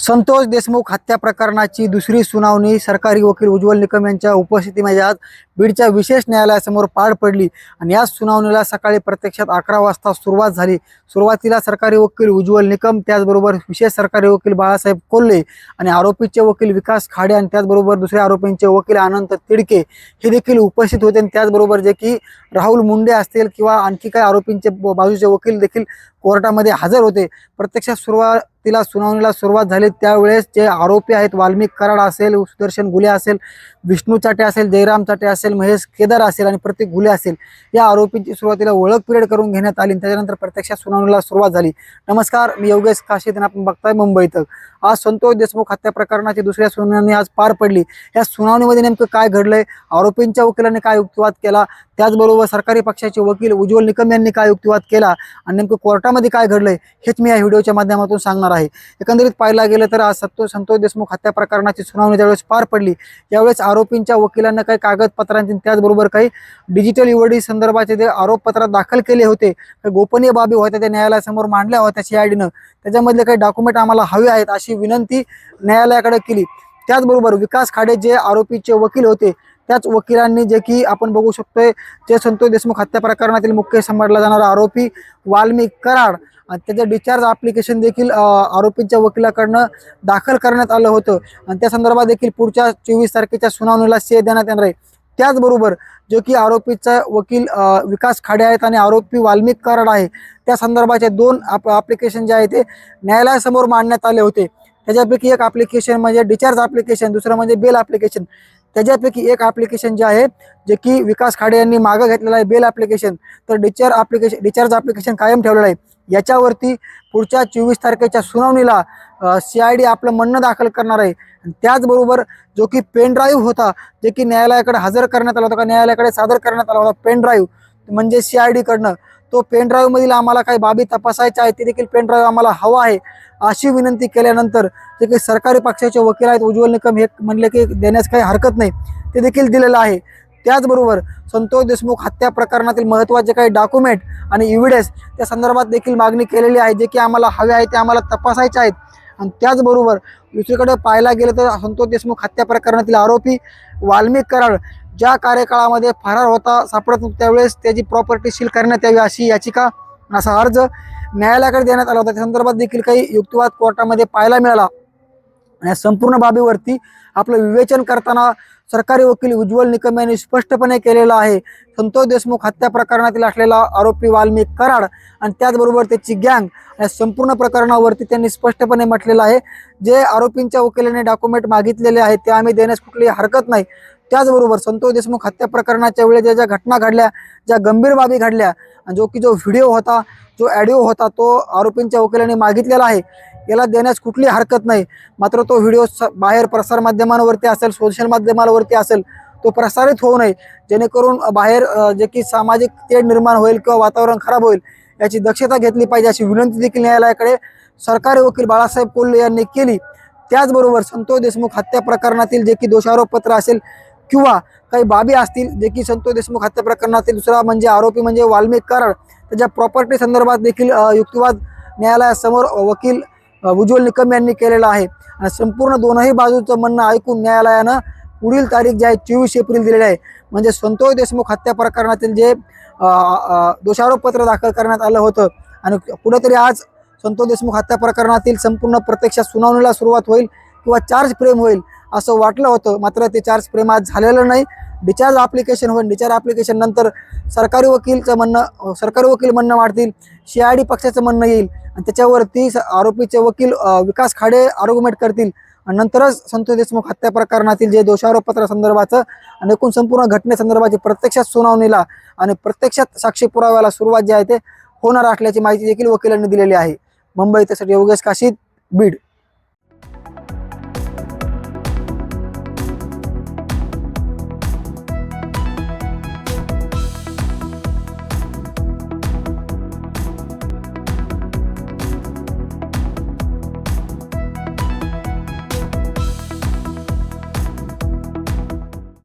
संतोष देशमुख हत्या प्रकरणाची दुसरी सुनावणी सरकारी वकील उज्ज्वल निकम यांच्या उपस्थितीमध्ये आज बीडच्या विशेष न्यायालयासमोर पार पडली आणि या सुनावणीला सकाळी प्रत्यक्षात अकरा वाजता सुरुवात झाली. सुरुवातीला सरकारी वकील उज्ज्वल निकम त्याचबरोबर विशेष सरकारी वकील बाळासाहेब कोल्हे आणि आरोपीचे वकील विकास खाडे आणि त्याचबरोबर दुसऱ्या आरोपींचे वकील अनंत तिडके हे देखील उपस्थित होते. आणि त्याचबरोबर जे की राहुल मुंडे असतील किंवा आणखी काही आरोपींचे बाजूचे वकील देखील कोर्टामध्ये हजर होते. प्रत्यक्षात सुरुवातीला सुनावणीला सुरुवात झाली. त्यावेळेस जे आरोपी आहेत वाल्मिक कराड असेल सुदर्शन गुले असेल विष्णू चाटे असेल जयराम चाटे असेल महेश केदार असेल आणि प्रत्येक गुले असेल या आरोपींची सुरुवातीला ओळख पिरियड करून घेण्यात आली आणि त्याच्यानंतर प्रत्यक्षात सुनावणीला सुरुवात झाली. नमस्कार मी योगेश काशी आपण बघताय मुंबईत आज संतोष देशमुख हत्या प्रकरणाची दुसऱ्या सुनावणी आज पार पडली. या सुनावणीमध्ये नेमकं काय घडलंय? आरोपींच्या वकिलांनी काय युक्तिवाद केला? त्याचबरोबर सरकारी पक्षाचे वकील उज्ज्वल निकम यांनी काय युक्तिवाद केला? आणि नेमकं कोर्टामध्ये काय घडलंय? हेच मी या व्हिडिओच्या माध्यमातून सांगणार आहे. एकंदरीत पाहायला गेलं तर आज सत्तो संतोष देशमुख हत्या प्रकरणाची सुनावणी त्यावेळेस पार पडली त्यावेळेस आरोपींच्या वकिलांना काही कागदपत्र पत्रांचे त्याचबरोबर काही डिजिटल इवडी संदर्भाचे जे आरोपपत्रात दाखल केले होते काही गोपनीय बाबी होत्या त्या न्यायालयासमोर मांडल्या होत्या सीआयडीनं त्याच्यामधले काही डॉक्युमेंट आम्हाला हवे आहेत अशी विनंती न्यायालयाकडे केली. त्याचबरोबर विकास खाडे जे आरोपीचे वकील होते त्याच वकिलांनी जे की आपण बघू शकतोय जे संतोष देशमुख हत्या प्रकरणातील मुख्य समजला जाणारा आरोपी वाल्मिक कराड आणि त्याचं डिस्चार्ज ॲप्लिकेशन देखील आरोपींच्या वकिलाकडनं दाखल करण्यात आलं होतं. आणि त्या संदर्भात देखील पुढच्या चोवीस तारखेच्या सुनावणीला से देण्यात येणार आहे. त्याचबरोबर जो की आरोपीचा वकील विकास खाडे आहेत आणि आरोपी वाल्मिक कराड आहे त्या संदर्भाचे दोन ॲप्लिकेशन जे आहे ते न्यायालयासमोर मांडण्यात आले होते. त्याच्यापैकी एक ॲप्लिकेशन म्हणजे डिचार्ज ॲप्लिकेशन दुसरं म्हणजे बेल ॲप्लिकेशन त्याच्यापैकी एक ॲप्लिकेशन जे आहे जे की विकास खाडे यांनी मागं घेतलेलं आहे बेल ॲप्लिकेशन तर डिचार्ज ॲप्लिकेशन डिचार्ज ॲप्लिकेशन कायम ठेवलेलं आहे. याच्यावरती पुढच्या चोवीस तारखेच्या सुनावणीला सी आय डी आपलं म्हणणं दाखल करणार आहे. त्याचबरोबर जो की पेन ड्राईव्ह होता जे की न्यायालयाकडे हजर करण्यात आला होता का न्यायालयाकडे सादर करण्यात आला होता पेन ड्राईव्ह म्हणजे सी आय डीकडनं तो पेन ड्राईव्हमधील आम्हाला काही बाबी तपासायच्या आहेत ते देखील पेन ड्राईव्ह आम्हाला हवा आहे. अशी विनंती केल्यानंतर जे काही सरकारी पक्षाचे वकील आहेत उज्ज्वल निकम हे म्हणले की देण्यास काही हरकत नाही. ते देखील दिलेलं आहे. त्याचबरोबर संतोष देशमुख हत्या प्रकरणातील महत्त्वाचे काही डॉक्युमेंट आणि इव्हिडन्स त्या संदर्भात देखील मागणी केलेली आहे जे की आम्हाला हवे आहे ते आम्हाला तपासायचे आहेत. आणि त्याचबरोबर दुसरीकडे पाहायला गेलं तर संतोष देशमुख हत्या प्रकरणातील आरोपी वाल्मिक कराड ज्या कार्यकाळामध्ये फरार होता सापडत त्यावेळेस त्याची प्रॉपर्टी सील करण्यात यावी अशी याचिका असा अर्ज न्यायालयाकडे देण्यात आला होता. त्या संदर्भात देखील काही युक्तिवाद कोर्टामध्ये पाहायला मिळाला. या संपूर्ण बाबीवरती आपलं विवेचन करताना सरकारी वकील उज्ज्वल निकम यांनी स्पष्टपणे केलेलं आहे. संतोष देशमुख हत्या प्रकरणातील असलेला आरोपी वाल्मिक कराड आणि त्याचबरोबर त्याची गँग या संपूर्ण प्रकरणावरती त्यांनी स्पष्टपणे म्हटलेलं आहे. जे आरोपींच्या वकिलाने डॉक्युमेंट मागितलेले आहेत ते आम्ही देण्यास कुठलीही हरकत नाही. त्याचबरोबर संतोष देशमुख हत्या प्रकरणाच्या वेळी ज्या ज्या घटना घडल्या ज्या गंभीर बाबी घडल्या जो की जो व्हिडिओ होता जो ॲडिओ होता तो आरोपींच्या वकिलाने मागितलेला आहे. याला देण्यास कुठली हरकत नाही. मात्र तो व्हिडिओ स- बाहेर प्रसारमाध्यमांवरती असेल सोशल माध्यमांवरती असेल तो प्रसारित होऊ नये. जेणेकरून बाहेर जे की सामाजिक तेढ निर्माण होईल किंवा वातावरण खराब होईल याची दक्षता घेतली पाहिजे अशी विनंती देखील न्यायालयाकडे सरकारी वकील बाळासाहेब कोल्हे यांनी केली. त्याचबरोबर संतोष देशमुख हत्या प्रकरणातील जे की दोषारोपपत्र असेल किंवा काही बाबी असतील जे की संतोष देशमुख हत्या प्रकरणातील दुसरा म्हणजे आरोपी म्हणजे वाल्मिक कराड त्याच्या प्रॉपर्टी संदर्भात देखील युक्तिवाद न्यायालयासमोर वकील उज्ज्वल निकम यांनी केलेला आहे. आणि संपूर्ण दोनही बाजूचं म्हणणं ऐकून न्यायालयानं पुढील तारीख जी आहे चोवीस एप्रिल दिलेली आहे. म्हणजे संतोष देशमुख हत्या प्रकरणातील जे दोषारोपपत्र दाखल करण्यात आलं होतं आणि कुठेतरी आज संतोष देशमुख हत्या प्रकरणातील संपूर्ण प्रत्यक्ष सुनावणीला सुरुवात होईल किंवा चार्ज फ्रेम होईल असं वाटलं होतं. मात्र ते चार्ज प्रेमात झालेलं नाही. डिचार्ज ॲप्लिकेशन होईल डिचार्ज ॲप्लिकेशन नंतर सरकारी वकीलचं म्हणणं सरकारी वकील म्हणणं मांडतील सी आय डी पक्षाचं म्हणणं येईल. आणि त्याच्यावरती स- आरोपीचे वकील विकास खाडे आर्ग्युमेंट करतील. आणि नंतरच संतोष देशमुख हत्या प्रकरणातील जे दोषारोपपत्र संदर्भाचं आणि एकूण संपूर्ण घटनेसंदर्भाची प्रत्यक्षात सुनावणीला आणि प्रत्यक्षात साक्षी पुराव्याला सुरुवात जी आहे ते होणार असल्याची माहिती देखील वकिलांनी दिलेली आहे. मुंबई त्यासाठी योगेश काशीद बीड.